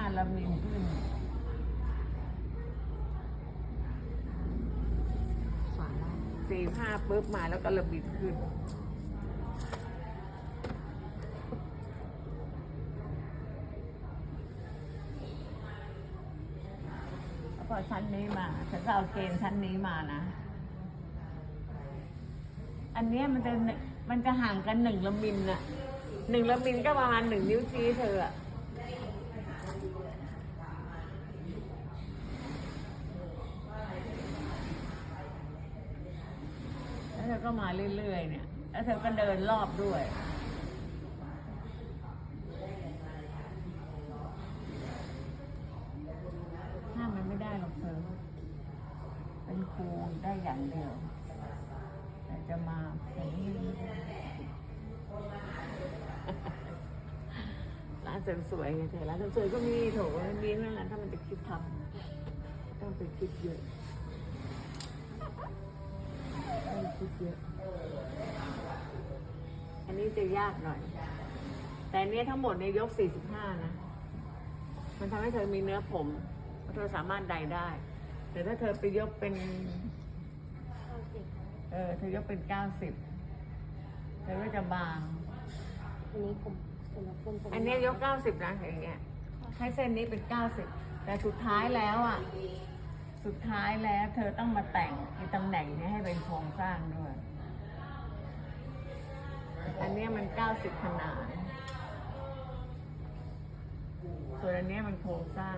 าละมินพึ่งสี่ห้าปุ๊บมาแล้วก็ละมินขึ้นพอชั้นนี้มาฉันก็เอาเกณฑ์ชั้นนี้มานะ อันนี้มันจะมันจะห่างกันหนึ่งละมิลน่ะหนึ่งละมิลก็ประมาณหนึ่งนิ้วชี้เธออะแล้วเธอ ก็มาเรื่อยๆเนี่ย แล้วเธอก็เดินรอบด้วย ห้ามมันไม่ได้หรอกเธอ เป็นครูได้อย่างเดียว แต่จะมาผมร้านเสริมสวยไงเธอร้านเสริมสวยก็มีโถมีนั่นแหละถ้ามันจะคิดทำต้องไปคิดเยอะ ต้องคิดเยอะอันนี้จะยากหน่อย แต่อันนี้ทั้งหมดในยยก 45 นะ มันทำให้เธอมีเนื้อผม เธอสามารถใดได้ แต่ถ้าเธอไปยกเป็น เออ เธอยกเป็นเก้าสิบเธอก็จะบาง อันนี้ผมสำหรับคนผมอันเนี้ยยกเก้าสิบนะอย่างเงี้ยให้เส้นนี้เป็นเก้าสิบแต่สุดท้ายแล้วอะ สุดท้ายแล้ว เธอต้องมาแต่งไอ้ตำแหน่งเนี้ยให้เป็นโครงสร้างด้วย อันเนี้ยมันเก้าสิบขนาดส่วนอันเนี้ยมันโครงสร้าง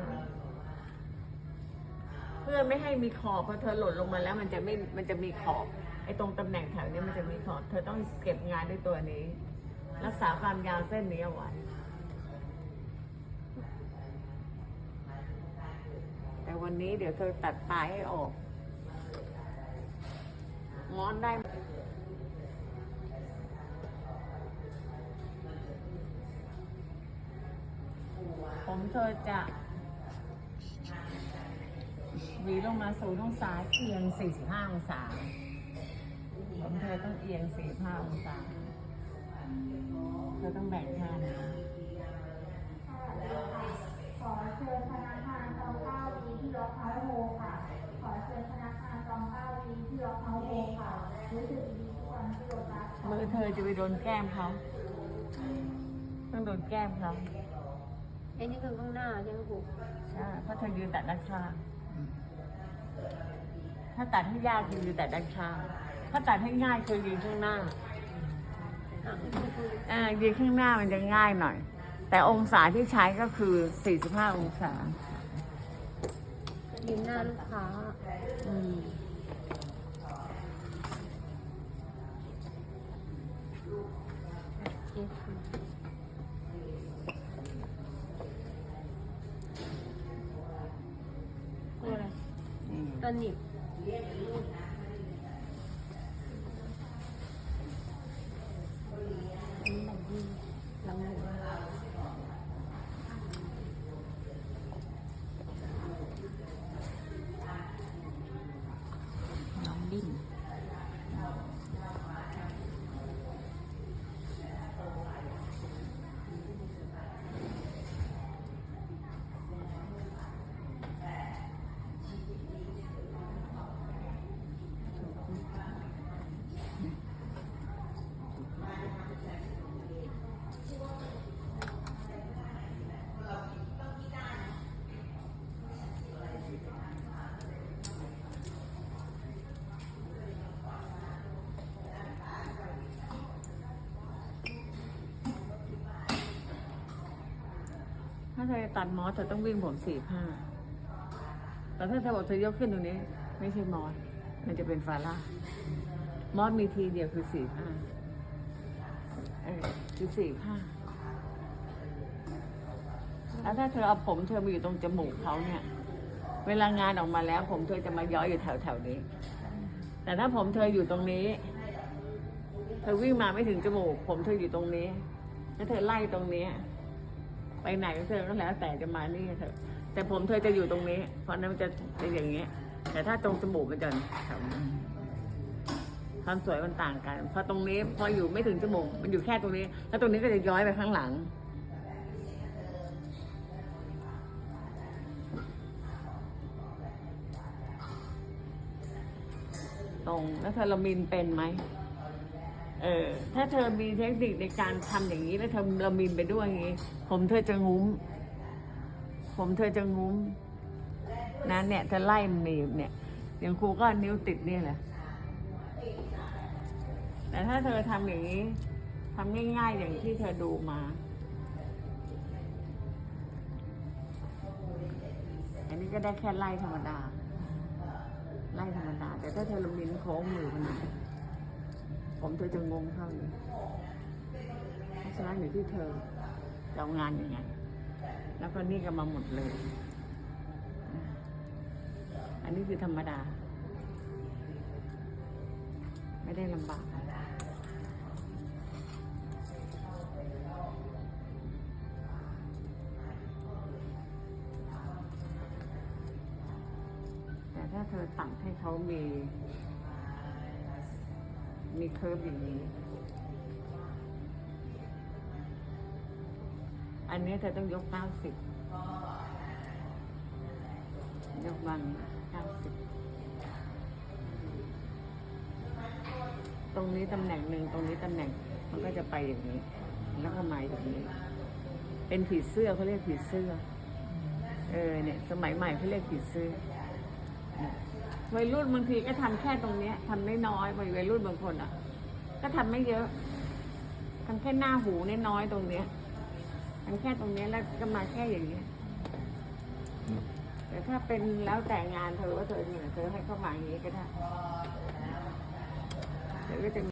เพื่อไม่ให้มีขอบพอเธอหล่นลงมาแล้วมันจะไม่มันจะมีขอบไอ้ตรงตำแหน่งแถวเนี้ยมันจะมีขอบ เธอต้องเก็บงานด้วยตัวนี้ รักษาความยาวเส้นนี้เอาไว้ แต่วันนี้เดี๋ยวเธอตัดปลายให้ออกม้อนได้ผมเธอจะหวีลงมาสู่องศาเอียง 45 องศา ผมเธอต้องเอียง 45 องศา เธอต้องแบ่งข้านะ มือเธอจะไปโดนแก้มเขาต้องโดนแก้มเขาไอ้นี่คือข้างหน้าใช่ไหมครูใช่เพราะเธอยืนแต่ด้านข้างถ้าตัดให้ยากคือยืนแต่ด้านข้างถ้าตัดให้ง่ายคือยืนข้างหน้าอะครูครูอ่ายืนข้างหน้ามันจะง่ายหน่อย แต่องศาที่ใช้ก็คือ 45 องศายืนหน้าลูกค้า อืม เอ๊ะคืออะไรนี่อันนี้อันนี้แบบยืนหลังหัว น้องดิ้น ถ้าเธอตัดมอสเธอต้องวิ่งผมสี่ผ้าแต่ถ้าเธอบอกเธอยกขึ้นตรงนี้ ไม่ใช่มอสมันจะเป็นฟาร่ามอสมีทีเดียวคือสี่ผ้าเออคือสี่ผ้าแล้วถ้าเธอเอาผมเธอมาอยู่ตรงจมูกเขาเนี่ย เวลางานออกมาแล้ว ผมเธอจะมาย้อยอยู่แถวแถวๆนี้ แต่ถ้าผมเธออยู่ตรงนี้ เธอวิ่งมาไม่ถึงจมูก ผมเธออยู่ตรงนี้ แล้วเธอไล่ตรงนี้ ไปไหนก็เธอก็แล้ว แต่จะมานี่เถอะแต่ผมเธอจะอยู่ตรงนี้ เพราะนั้นมันจะเป็นอย่างเงี้ย แต่ถ้าตรงจมูกมันจะความสวยมันต่างกันพอตรงนี้พออยู่ไม่ถึงจมูกมันอยู่แค่ตรงนี้ แล้วตรงนี้ก็จะย้อยไปข้างหลังตรงแล้วเธอละมินเป็นไหม เออ ถ้าเธอมีเทคนิคในการทำอย่างนี้แล้วเธอละมินไปด้วยอย่างนี้ ผมเธอจะงุ้ม ผมเธอจะงุ้มนะเนี่ยเธอไล่หนีบเนี่ยอย่างครูก็นิ้วติดเนี่ยแหละ แต่ถ้าเธอทำอย่างนี้ทำง่ายๆอย่างที่เธอดูมา อันนี้ก็ได้แค่ไล่ธรรมดา ไล่ธรรมดา แต่ถ้าเธอละมินโค้งมือมัน ผมเธอจะงงเข้าเลยเพราะฉะนั้นอยู่ที่เธอจะเอางานยังไง แล้วก็นี่ก็มาหมดเลย อันนี้คือธรรมดา ไม่ได้ลำบากอะไรแต่ถ้าเธอตัดให้เขามี มีเคิร์ฟอย่างนี้ อันนี้เธอต้องยกเก้าสิบยกบังเก้าสิบตรงนี้ตำแหน่งหนึ่งตรงนี้ตำแหน่ง มันก็จะไปอย่างนี้ แล้วก็มาอย่างนี้ เป็นผีเสื้อเขาเรียกผีเสื้อ เออเนี่ย สมัยใหม่เขาเรียกผีเสื้อ วัยรุ่นบางทีก็ทำแค่ตรงเนี้ยทำได้น้อยๆวัยรุ่นบางคนอะ ก็ทำไม่เยอะทำแค่หน้าหูน้อยๆตรงเนี้ยทำแค่ตรงเนี้ยแล้วก็มาแค่อย่างเงี้ยแต่ถ้าเป็นแล้วแต่งานเธอว่าเธอเนี่ยเธอให้เข้ามาอย่างนี้ก็ได้เธอก็จะ